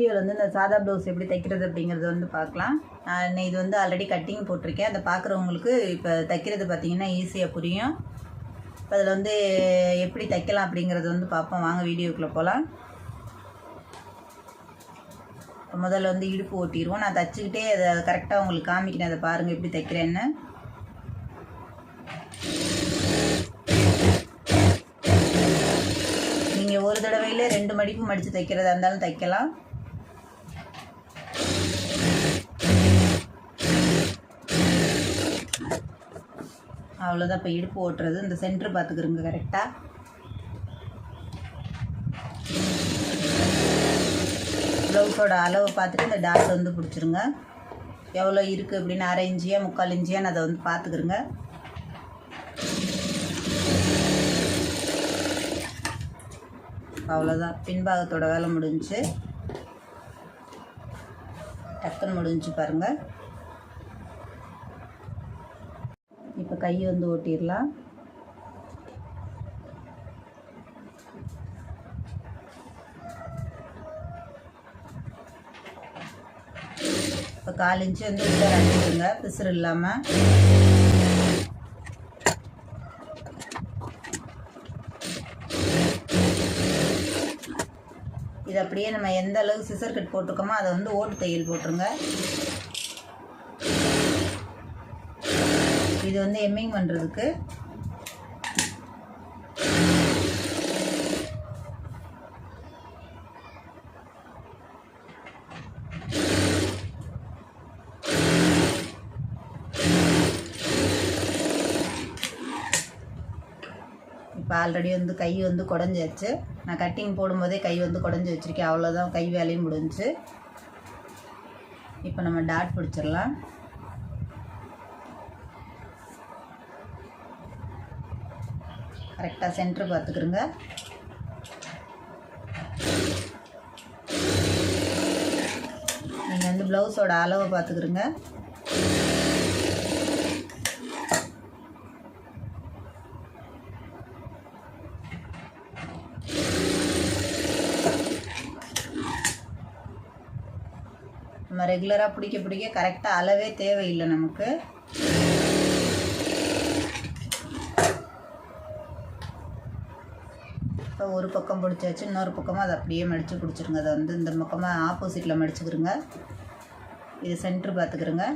வீடியோவில் வந்து இந்த சாதா ப்ளவுஸ் எப்படி தைக்கிறது அப்படிங்கிறது வந்து பார்க்கலாம். நான் இது வந்து ஆல்ரெடி கட்டிங் போட்டிருக்கேன். அதை பார்க்குறவங்களுக்கு இப்போ தைக்கிறது பார்த்தீங்கன்னா ஈஸியாக புரியும். இப்போ அதில் வந்து எப்படி தைக்கலாம் அப்படிங்கிறது வந்து பார்ப்போம். வாங்க வீடியோக்குள்ளே போகலாம் இப்போ முதல்ல வந்து இடுப்பு ஓட்டிடுவோம். நான் தைச்சிக்கிட்டே அதை கரெக்டாக உங்களுக்கு காமிக்கிறேன். அதை பாருங்கள் எப்படி தைக்கிறேன்னு. நீங்கள் ஒரு தடவையில் ரெண்டு மடிப்பு மடித்து தைக்கிறதா இருந்தாலும் தைக்கலாம். அவ்வளோதான் இப்போ இடுப்பு ஓட்டுறது இந்த சென்டர் பார்த்துக்கிறோங்க கரெக்டாக ப்ளவுஸோட அளவு பார்த்துட்டு இந்த டாட் வந்து பிடிச்சிருங்க. எவ்வளோ இருக்குது அப்படின்னு அரை இஞ்சியா முக்கால் இஞ்சியான்னு அதை வந்து பார்த்துக்கிறோங்க அவ்வளோதான் பின்பாகத்தோட வேலை முடிஞ்சு. டக்குன்னு முடிஞ்சு பாருங்கள் இப்போ கை வந்து ஓட்டிடலாம். இப்போ கால் இன்ச்சு வந்து உள்ள அடிச்சுடுங்க பிசுறு இல்லாமல் இது அப்படியே நம்ம எந்த அளவுக்கு சிசர் கட் போட்டிருக்கோமோ அதை வந்து ஓட்டு தையல் போட்டுருங்க. இது வந்து எம்மிங் பண்ணுறதுக்கு இப்போ ஆல்ரெடி வந்து கை வந்து குடஞ்சாச்சு நான் கட்டிங் போடும்போதே கை வந்து குடஞ்சி வச்சுருக்கேன். அவ்வளோதான் கை வேலையும் முடிஞ்சு. இப்போ நம்ம டாட் பிடிச்சிடலாம். கரெக்டாக சென்டர் பார்த்துக்கிறோங்க. நீங்கள் வந்து ப்ளவுஸோட அளவை பார்த்துக்கிறோங்க. நம்ம ரெகுலராக பிடிக்க பிடிக்க கரெக்டாக அளவே தேவையில்லை நமக்கு. இப்போ ஒரு பக்கம் பிடிச்சாச்சு இன்னொரு பக்கமாக அதை அப்படியே மடித்து பிடிச்சிருங்க அதை வந்து இந்த பக்கமாக ஆப்போசிட்டில் மடிச்சுக்கிறோங்க இது சென்ட்ரு பார்த்துக்கிறோங்க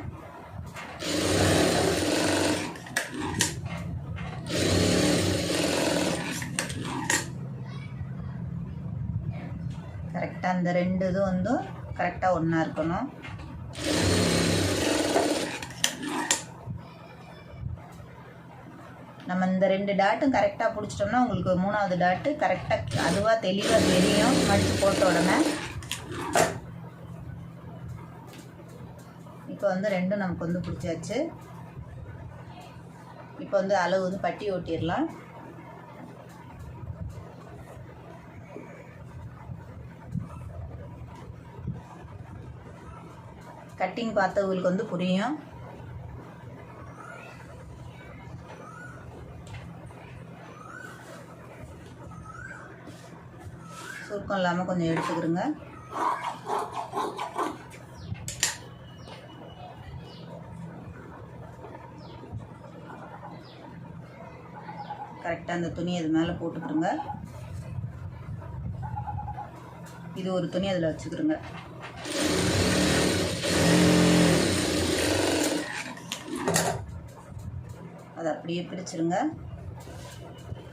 கரெக்டாக அந்த ரெண்டு இதுவும் வந்து கரெக்டாக ஒன்றா இருக்கணும் நம்ம இந்த ரெண்டு டாட்டும் கரெக்டாக பிடிச்சிட்டோம்னா உங்களுக்கு மூணாவது டாட்டு கரெக்டாக அதுவாக தெளிவாக தெரியும். மடித்து போட்ட உடனே. இப்போ வந்து ரெண்டும் நமக்கு வந்து பிடிச்சாச்சு. இப்போ வந்து அளவு வந்து பட்டி ஓட்டிடலாம். கட்டிங் பார்த்தவங்களுக்கு வந்து புரியும். சுருக்கம் இல்லாமல் கொஞ்சம் எடுத்துக்கிறோங்க கரெக்டாக அந்த துணி அது மேலே போட்டுக்கிறோங்க இது ஒரு துணி அதில் வச்சுக்கிறோங்க அதை அப்படியே பிடிச்சிருங்க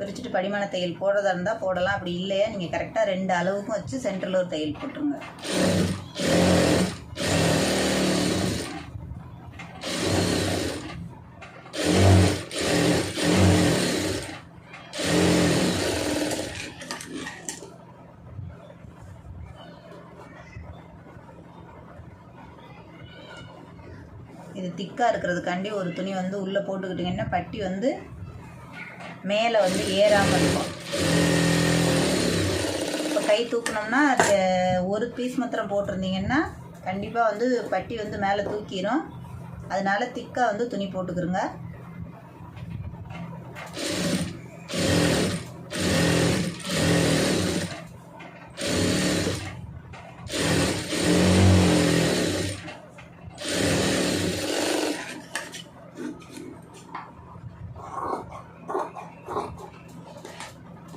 பிரிச்சுட்டு படிமான தையல் போடுறதா இருந்தால் போடலாம். அப்படி இல்லையா? நீங்கள் கரெக்டாக ரெண்டு அளவுக்கும் வச்சு சென்டரில் ஒரு தையல் போட்டுருங்க. இது திக்காக இருக்கிறதுக்காண்டி ஒரு துணி வந்து உள்ளே போட்டுக்கிட்டிங்கன்னா பட்டி வந்து மேலே வந்து ஏறாமல் இருக்கும். இப்போ கை தூக்குனோம்னா அது ஒரு பீஸ் மாத்திரம் போட்டிருந்தீங்கன்னா கண்டிப்பாக வந்து பட்டி வந்து மேலே தூக்கிடும் அதனால திக்காக வந்து துணி போட்டுக்கிறோங்க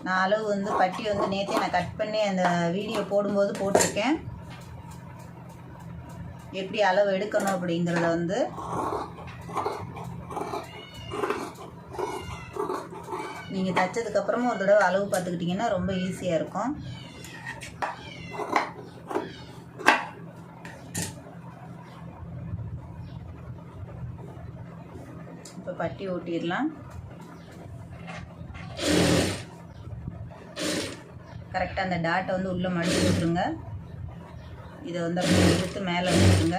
நான் அளவு வந்து பட்டி வந்து நேற்றே நான் கட் பண்ணி அந்த வீடியோ போடும்போது போட்டிருக்கேன். எப்படி அளவு எடுக்கணும் அப்படிங்கிறத வந்து நீங்கள் தைச்சதுக்கப்புறமா ஒரு தடவை அளவு பார்த்துக்கிட்டிங்கன்னா ரொம்ப ஈஸியாக இருக்கும். இப்போ பட்டி ஓட்டிடலாம். கரெக்டாக அந்த டாட்டை வந்து உள்ளே மடிச்சு விட்டுருங்க. இதை வந்து அப்படியே எடுத்து மேலே வச்சுருங்க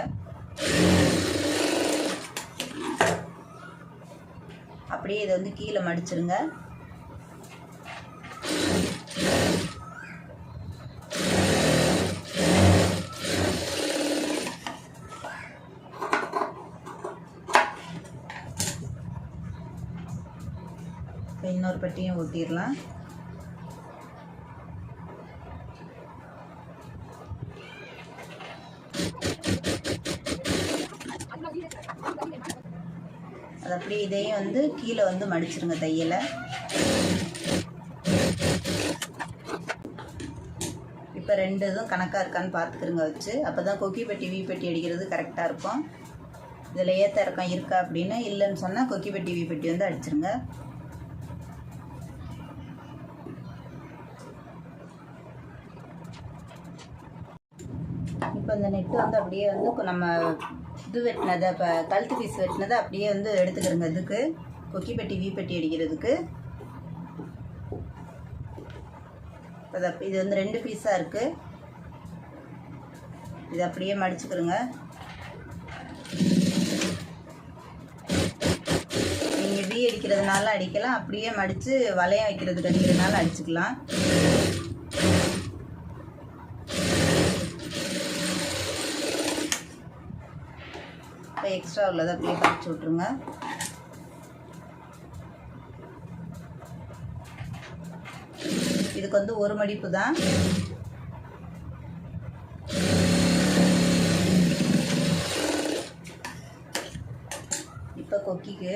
அப்படியே இதை வந்து கீழே மடிச்சிருங்க. இன்னொரு பட்டியும் ஊட்டிடலாம் அது அப்படியே இதையும் வந்து கீழே வந்து மடிச்சிருங்க தையலை. இப்போ ரெண்டு இதுவும் கணக்காக இருக்கான்னு பார்த்துக்கிறங்க வச்சு. அப்போ தான் கொக்கி பெட்டி வீ பெட்டி அடிக்கிறது கரெக்டாக இருக்கும். இதில் ஏற்ற இறக்கம் இருக்கா அப்படின்னு இல்லைன்னு சொன்னால் கொக்கி பெட்டி வீ பெட்டி வந்து அடிச்சிருங்க. இப்போ இந்த நெட்டு வந்து அப்படியே வந்து நம்ம இது வெட்டினதை இப்போ கழுத்து பீஸ் வெட்டினதை அப்படியே வந்து எடுத்துக்கிறோங்க இதுக்கு. கொக்கி பெட்டி வீ பெட்டி அடிக்கிறதுக்கு. அதை இது வந்து ரெண்டு பீஸாக இருக்குது இது அப்படியே மடிச்சுக்கிறோங்க. நீங்கள் வீ அடிக்கிறதுனால அடிக்கலாம் அப்படியே மடித்து வளையம் வைக்கிறதுக்கு அடிக்கிறதுனால அடிச்சுக்கலாம். இப்போ எக்ஸ்ட்ரா உள்ளதை அப்படியே கழிச்சு விட்ருங்க இதுக்கு வந்து ஒரு மடிப்பு தான். இப்போ கொக்கிக்கு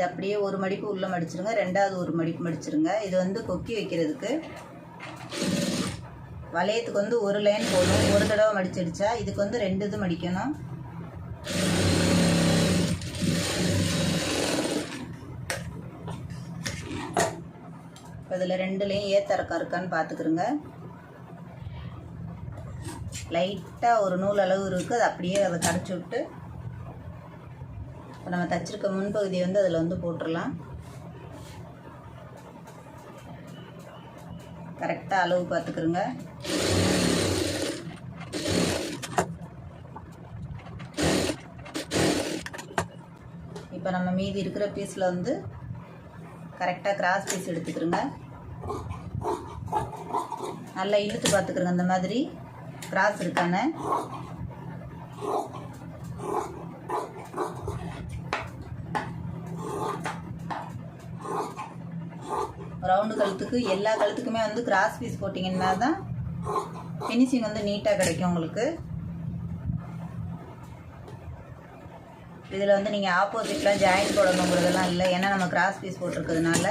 இது அப்படியே ஒரு மடிப்பு உள்ளே மடிச்சிருங்க ரெண்டாவது ஒரு மடிப்பு மடிச்சிருங்க. இது வந்து கொக்கி வைக்கிறதுக்கு வளையத்துக்கு வந்து ஒரு லைன் போடும் ஒரு தடவை மடிச்சிடுச்சா இதுக்கு வந்து ரெண்டு இது மடிக்கணும். இப்போ இதில் ரெண்டுலேயும் ஏத்தரக்கா இருக்கான்னு பார்த்துக்குருங்க லைட்டாக ஒரு நூல் அளவு இருக்குது அது அப்படியே அதை கரைச்சி விட்டு இப்போ நம்ம தச்சிருக்க முன்பகுதியை வந்து அதில் வந்து போட்டுடலாம் கரெக்டாக அளவு பார்த்துக்கிறோங்க இப்போ நம்ம மீதி இருக்கிற பீஸில் வந்து கரெக்டாக கிராஸ் பீஸ் எடுத்துக்கிறோங்க நல்லா இழுத்து பார்த்துக்கிறோங்க அந்த மாதிரி கிராஸ் இருக்கான. ரவுண்டு கழுத்துக்கு எல்லா கழுத்துக்குமே வந்து கிராஸ் பீஸ் போட்டிங்கன்னா தான் ஃபினிஷிங் வந்து நீட்டாக கிடைக்கும் உங்களுக்கு. இதில் வந்து நீங்கள் ஆப்போசிட்லாம் ஜாயின் போடணுங்கிறதெல்லாம் இல்லை. ஏன்னா நம்ம கிராஸ் பீஸ் போட்டிருக்கிறதுனால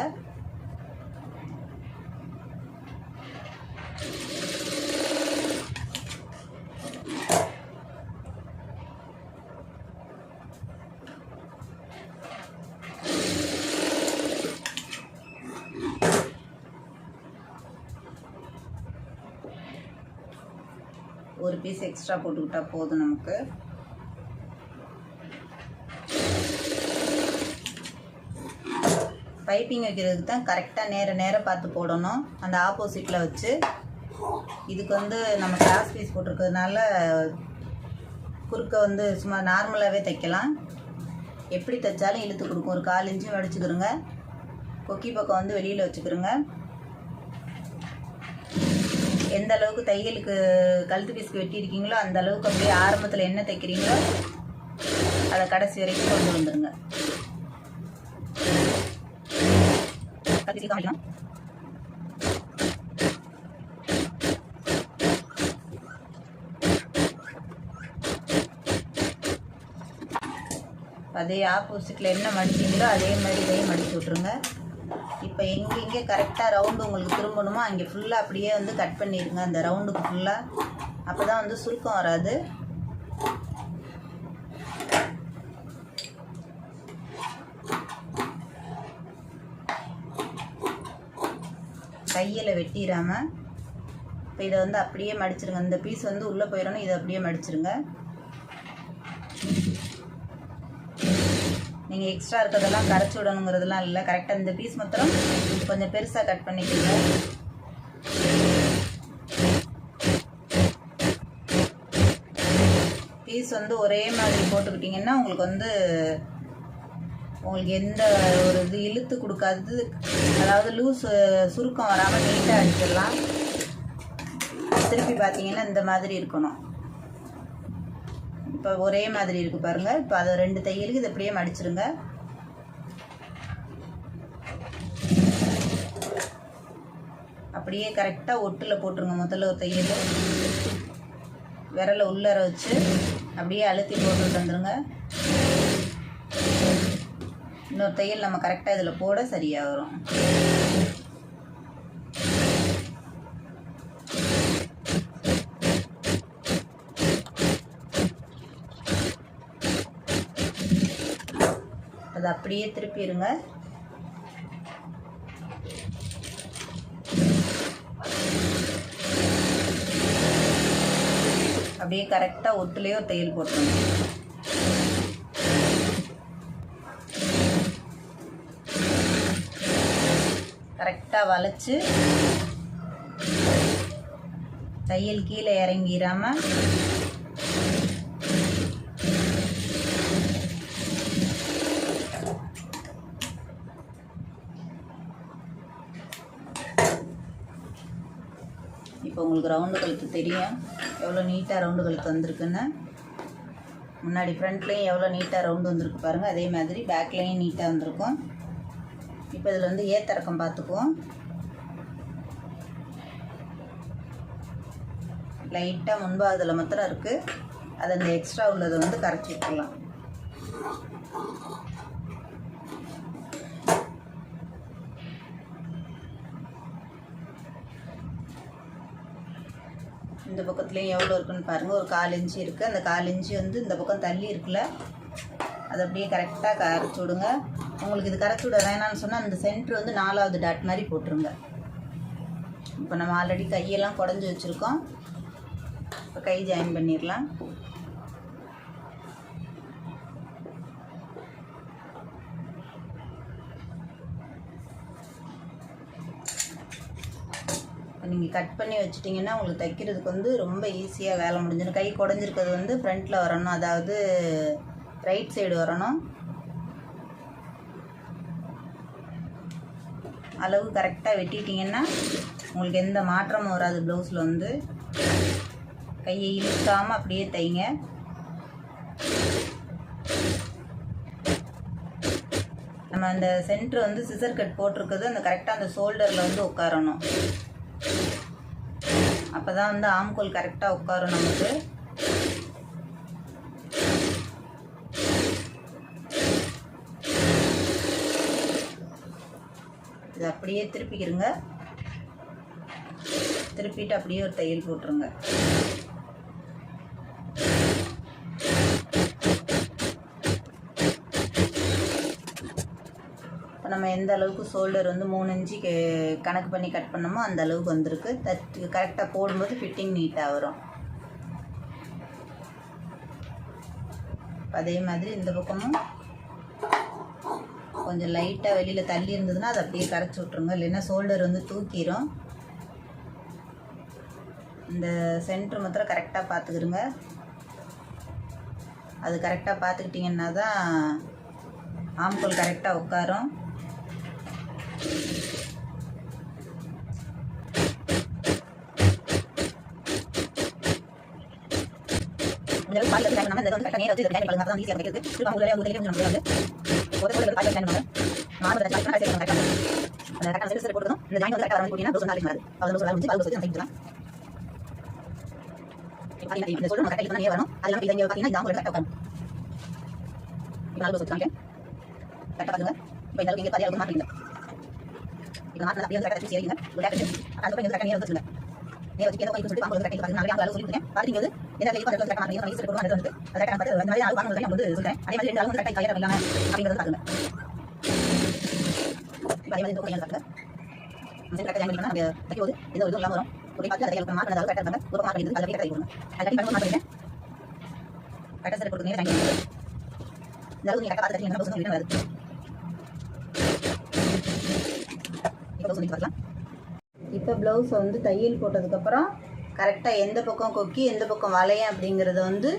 ஒரு பீஸ் எக்ஸ்ட்ரா போட்டுக்கிட்டால் போதும் நமக்கு. பைப்பிங் வைக்கிறதுக்கு தான் கரெக்டாக நேர நேரம் பார்த்து போடணும். அந்த ஆப்போசிட்டில் வச்சு. இதுக்கு வந்து நம்ம கிளாஸ் பீஸ் போட்டிருக்கிறதுனால குறுக்க வந்து சும்மா நார்மலாகவே தைக்கலாம். எப்படி தைச்சாலும் இழுத்து கொடுக்கும். ஒரு கால் இன்ச்சும் மடிச்சுக்கிறோங்க கொக்கி பக்கம் வந்து வெளியில் வச்சுக்கிறோங்க எந்த அளவுக்கு தையலுக்கு கழுத்து பீஸ்க்கு வெட்டியிருக்கீங்களோ அந்த அளவுக்கு அப்படியே ஆரம்பத்தில் என்ன தைக்கிறீங்களோ அதை கடைசி வரைக்கும் கொண்டு வந்துடுங்க அதே ஆப்போசிட்டில் என்ன மடிச்சிங்களோ அதே மாதிரி இதையும் மடித்து விட்ருங்க இப்போ எங்கெங்கே கரெக்டாக ரவுண்டு உங்களுக்கு திரும்பணுமோ? அங்கே ஃபுல்லாக அப்படியே வந்து கட் பண்ணிடுங்க அந்த ரவுண்டுக்கு ஃபுல்லாக அப்போ தான் வந்து சுருக்கம் வராது. கையில் வெட்டிடாமல் இப்போ இதை வந்து அப்படியே மடிச்சிருங்க. இந்த பீஸ் வந்து உள்ளே போயிடணும் இதை அப்படியே மடிச்சிருங்க. நீங்கள் எக்ஸ்ட்ரா இருக்கிறதெல்லாம் கரைச்சி விடணுங்கிறதெல்லாம் இல்லை. கரெக்டாக இந்த பீஸ் மாத்திரம் கொஞ்சம் பெருசாக கட் பண்ணிக்கோங்க. பீஸ் வந்து ஒரே மாதிரி போட்டுக்கிட்டிங்கன்னா உங்களுக்கு வந்து உங்களுக்கு எந்த ஒரு இது இழுத்து கொடுக்காது அதாவது லூஸ் சுருக்கம் வராமல் நீட்டாக அடிச்சிடலாம். திருப்பி பார்த்தீங்கன்னா இந்த மாதிரி இருக்கணும். இப்போ ஒரே மாதிரி இருக்குது பாருங்கள் இப்போ அதை ரெண்டு தையலுக்கு இதை அப்படியே மடிச்சிருங்க. அப்படியே கரெக்டாக ஒட்டில் போட்டுருங்க முதல்ல ஒரு தையல் விரலை உள்ளர வச்சு அப்படியே அழுத்தி போட்டுட்டு வந்துடுங்க இன்னொரு தையல் நம்ம கரெக்டாக இதில் போட சரியாக வரும். அது அப்படியே திருப்பிடுங்க அப்படியே கரெக்டாக ஒட்டுலேயோ தையல் போட்டுருங்க. கரெக்டாக வளைச்சு தையல் கீழே இறங்கிடாம இப்போ உங்களுக்கு ரவுண்டு கழுத்து தெரியும். எவ்வளோ நீட்டாக ரவுண்டு கழுத்து வந்திருக்குன்னு. முன்னாடி ஃப்ரண்ட்லேயும் எவ்வளோ நீட்டாக ரவுண்டு வந்திருக்கு பாருங்கள் அதே மாதிரி பேக்லேயும் நீட்டாக வந்திருக்கும். இப்போ இதில் வந்து ஏத்தறக்கம் பார்த்துக்குவோம். லைட்டாக முன்பாகுதில் மாத்திரம் இருக்குது அதை அந்த எக்ஸ்ட்ரா உள்ளதை வந்து கரைச்சி விட்டுடலாம். இந்த பக்கத்துலேயும் எவ்வளோ இருக்குன்னு பாருங்கள் ஒரு கால் இன்ச்சு இருக்குது அந்த கால் இன்ச்சு வந்து இந்த பக்கம் தள்ளி இருக்குல்ல அதை அப்படியே கரெக்டாக கரைச்சி விடுங்க. உங்களுக்கு இது கரைச்சி விட வேணாம்னு சொன்னால் அந்த சென்ட்ரு வந்து நாலாவது டாட் மாதிரி போட்டுருங்க. இப்போ நம்ம ஆல்ரெடி கையெல்லாம் குடஞ்சி வச்சுருக்கோம். இப்போ கை ஜாயின் பண்ணிடலாம். நீங்கள் கட் பண்ணி வச்சிட்டிங்கன்னா உங்களுக்கு தைக்கிறதுக்கு வந்து ரொம்ப ஈஸியாக வேலை முடிஞ்சிடும். கை குடஞ்சிருக்கிறது வந்து ஃப்ரண்ட்டில் வரணும். அதாவது ரைட் சைடு வரணும். அளவு கரெக்டாக வெட்டிட்டிங்கன்னா உங்களுக்கு எந்த மாற்றமும் வராது ப்ளவுஸில் வந்து. கையை இழுக்காமல் அப்படியே தைங்க. நம்ம அந்த சென்டர் வந்து சிசர் கட் போட்டிருக்கிறது. அந்த கரெக்டாக அந்த ஷோல்டரில் வந்து உட்காரணும். அப்போ தான் வந்து ஆம்கோல் கரெக்டாக உட்காரும் நமக்கு. இது அப்படியே திருப்பிக்கிறங்க திருப்பிட்டு அப்படியே ஒரு தையல் போட்டுருங்க. நம்ம எந்த அளவுக்கு ஷோல்டர் வந்து மூணு இன்ச்சு கே- கணக்கு பண்ணி கட் பண்ணோமோ அந்த அளவுக்கு வந்திருக்கு. தட் கரெக்டாக போடும்போது ஃபிட்டிங் நீட்டாக வரும். அதே மாதிரி இந்த பக்கமும் கொஞ்சம் லைட்டாக வெளியில் தள்ளி இருந்ததுன்னா அதை அப்படியே கரைச்சி விட்ருங்க இல்லைன்னா ஷோல்டர் வந்து தூக்கிடும் இந்த சென்ட்ரு மாத்திரம் கரெக்டாக பார்த்துக்கிடுங்க அது கரெக்டாக பார்த்துக்கிட்டிங்கன்னா தான் ஆம்கோல் கரெக்டாக உட்காரும். இந்த அளவுக்கு பாலில் நம்ம இதை வந்து கரெக்டாக நேரா வச்சு இதை டைம் பண்ணுங்க தான் ஈஸியாக வைக்கிறது திரும்ப அவங்க வேலையை அவங்க நம்ம வந்து ஒரு ஒரு பாலில் டைம் பண்ணுவாங்க நானும் அதை டைம் பண்ணி கரெக்டாக அந்த கரெக்டாக சிறு சிறு போட்டுக்கணும் இந்த ஜாயின் வந்து கரெக்டாக வந்து போட்டிங்கன்னா தோசை நாளைக்கு வராது அது தோசை வந்து பால் தோசை தைக்கலாம் இந்த சொல்ல நம்ம கரெக்டாக நேரா வரணும் அது இல்லாமல் இதை பார்த்தீங்கன்னா இந்த ஆம்பளை கரெக்டாக உட்காரும் இப்போ நாலு வச்சுருக்காங்க கரெக்டாக பாருங்க இப்போ இந்த அளவுக்கு இங்கே பாதி அளவுக்கு மாற்றிங்க இப்போ மாற்றினா அப்படியே கரெக்டாக வச்சு. செய்யுங்க அதுக்கப்புறம் இந்த கரெக்டாக நேரம் வச்சுருங்க நேரம் வச்சு எந்த சொல்லிட்டு வாங்க கரெக்டாக பாருங்க. நாலு அளவு சொல்லியிருக்கேன் பார்த்துங்க எந்த கையில் பார்த்து கரெக்டாக மாற்றிங்க ஈஸ்வரர் கொடுங்க அது கரெக்டாக பார்த்து அந்த மாதிரி அளவு வந்து சொல்கிறேன் அதே மாதிரி ரெண்டு அளவு கரெக்டாக இல்லாமல் பாருங்க அதே மாதிரி கரெக்டாக ஜாயின் பண்ணி நம்ம எந்த ஒரு இதுவும் இல்லாமல் வரும். ஒரு பார்த்து அதை கையில் அளவு கரெக்டாக ஒரு மார்க் அதை கரெக்டாக கொடுங்க அதை கட்டி பண்ணி கரெக்டாக சரி இந்த அளவு நீங்கள் கரெக்டாக பார்த்து வருது இப்போ சொல்லி பார்க்கலாம் இப்போ ப்ளவுஸை வந்து தையல் போட்டதுக்கப்புறம் கரெக்டாக எந்த பக்கம் கொக்கி எந்த பக்கம் வளையம் அப்படிங்கிறத வந்து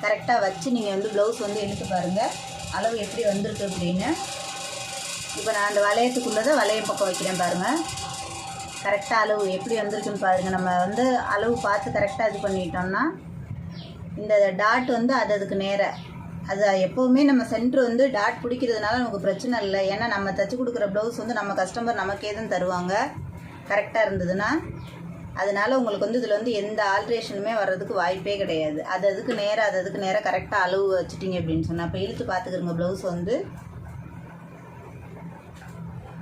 கரெக்டாக வச்சு நீங்கள் வந்து ப்ளவுஸ் வந்து எடுத்து பாருங்கள் அளவு எப்படி வந்திருக்கு அப்படின்னு. இப்போ நான் அந்த வளையத்துக்குள்ளதை வளையம் பக்கம் வைக்கிறேன் பாருங்கள் கரெக்டாக அளவு எப்படி வந்திருக்குன்னு பாருங்கள் நம்ம வந்து அளவு பார்த்து கரெக்டாக இது பண்ணிட்டோம்னா இந்த டாட் வந்து அது அதுக்கு நேராக அது எப்போவுமே நம்ம சென்டர் வந்து டாட் பிடிக்கிறதுனால நமக்கு பிரச்சனை இல்லை. ஏன்னா நம்ம தைச்சி கொடுக்குற ப்ளவுஸ் வந்து நம்ம கஸ்டமர் நமக்கே தான் தருவாங்க. கரெக்டாக இருந்ததுன்னா அதனால் உங்களுக்கு வந்து இதில் வந்து எந்த ஆல்ட்ரேஷனுமே வர்றதுக்கு வாய்ப்பே கிடையாது. அது அதுக்கு நேராக அது அதுக்கு நேராக கரெக்டாக அளவு வச்சுட்டிங்க அப்படின்னு சொன்னால் அப்போ இழுத்து பார்த்துக்குறங்க ப்ளவுஸ் வந்து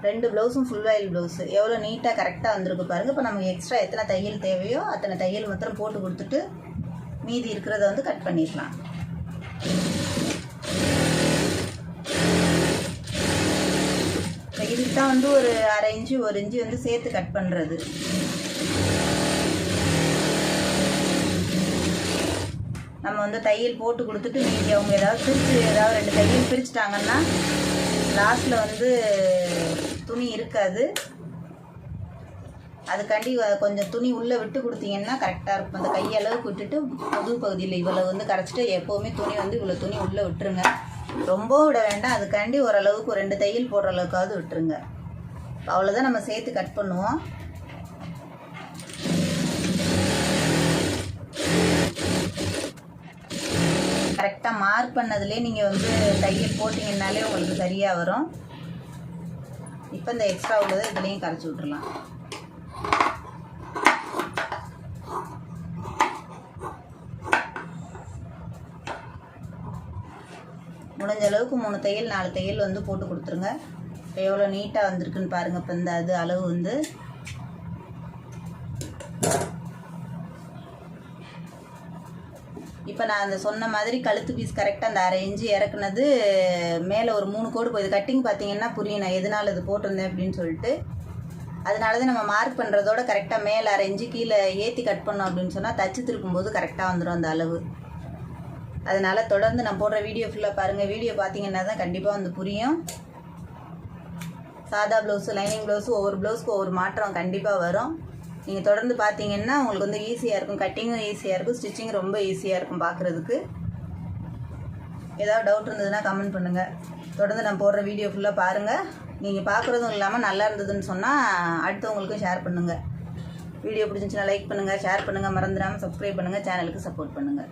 ரெண்டு ப்ளவுஸும் ஃபுல் ஆயில் ப்ளவுஸு எவ்வளோ நீட்டாக கரெக்டாக வந்திருக்கு பாருங்கள் இப்போ நமக்கு எக்ஸ்ட்ரா எத்தனை தையல் தேவையோ அத்தனை தையல் மாத்திரம் போட்டு கொடுத்துட்டு மீதி இருக்கிறத வந்து கட் பண்ணிடலாம். இப்போ வந்து ஒரு அரை இன்ச்சு ஒரு இன்ச்சு வந்து சேர்த்து கட் பண்ணுறது நம்ம வந்து தையல் போட்டு கொடுத்துட்டு மீதி அவங்க ஏதாவது பிரித்து ஏதாவது ரெண்டு தையல் பிரிச்சுட்டாங்கன்னா லாஸ்ட்டில் வந்து துணி இருக்காது. அதுக்காண்டி கொஞ்சம் துணி உள்ளே விட்டு கொடுத்தீங்கன்னா கரெக்டாக இருக்கும். அந்த கையளவுக்கு விட்டுட்டு புது பகுதியில் இவ்வளோ வந்து கரைச்சிட்டு எப்போவுமே துணி வந்து இவ்வளோ துணி உள்ளே விட்டுருங்க. ரொம்ப விட வேண்டாம். அதுக்காண்டி ஓரளவுக்கு ரெண்டு தையல் போடுற அளவுக்காவது விட்டுருங்க. அவ்வளோதான் நம்ம சேர்த்து கட் பண்ணுவோம். கரெக்டாக மார்க் பண்ணதுலேயே நீங்கள் வந்து தையல் போட்டிங்கன்னாலே உங்களுக்கு சரியாக வரும். இப்போ இந்த எக்ஸ்ட்ரா உள்ளதை இதுலேயும் கரைச்சி விட்டுறலாம். முடிஞ்ச அளவுக்கு மூணு தையல் நாலு தையல் வந்து போட்டு கொடுத்துருங்க. இப்போ எவ்வளோ நீட்டாக வந்திருக்குன்னு பாருங்கள் இப்போ இந்த அது அளவு வந்து இப்போ நான் அந்த சொன்ன மாதிரி கழுத்து பீஸ் கரெக்டாக அந்த அரை இன்ச்சு இறக்குனது மேலே ஒரு மூணு கோடு போகுது. கட்டிங் பார்த்தீங்கன்னா புரியும். நான் எதனால் இது போட்டிருந்தேன் அப்படின்னு சொல்லிட்டு. அதனால தான் நம்ம மார்க் பண்ணுறதோட கரெக்டாக மேலே அரை இன்ச்சு கீழே ஏற்றி கட் பண்ணோம் அப்படின்னு சொன்னால் தச்சு திருப்பும்போது கரெக்டாக வந்துடும் அந்த அளவு. அதனால் தொடர்ந்து நான் போடுற வீடியோ ஃபுல்லாக பாருங்கள் வீடியோ பார்த்தீங்கன்னா தான் கண்டிப்பாக வந்து புரியும். சாதா ப்ளவுஸு லைனிங் ப்ளவுஸு ஒவ்வொரு ப்ளவுஸ்க்கு ஒவ்வொரு மாற்றம் கண்டிப்பாக வரும். நீங்கள் தொடர்ந்து பார்த்தீங்கன்னா உங்களுக்கு வந்து ஈஸியாக இருக்கும். கட்டிங்கும் ஈஸியாக இருக்கும். ஸ்டிச்சிங் ரொம்ப ஈஸியாக இருக்கும் பார்க்குறதுக்கு ஏதாவது டவுட் இருந்ததுன்னா கமெண்ட் பண்ணுங்கள் தொடர்ந்து நான் போடுற வீடியோ ஃபுல்லாக பாருங்கள் நீங்கள் பார்க்குறதும் இல்லாமல் நல்லா இருந்ததுன்னு சொன்னால் அடுத்தவங்களுக்கும் ஷேர் பண்ணுங்கள் வீடியோ பிடிச்சிருந்துச்சுன்னா லைக் பண்ணுங்கள் ஷேர் பண்ணுங்கள் மறந்துடாமல் சப்ஸ்கிரைப் பண்ணுங்கள் சேனலுக்கு சப்போர்ட் பண்ணுங்கள்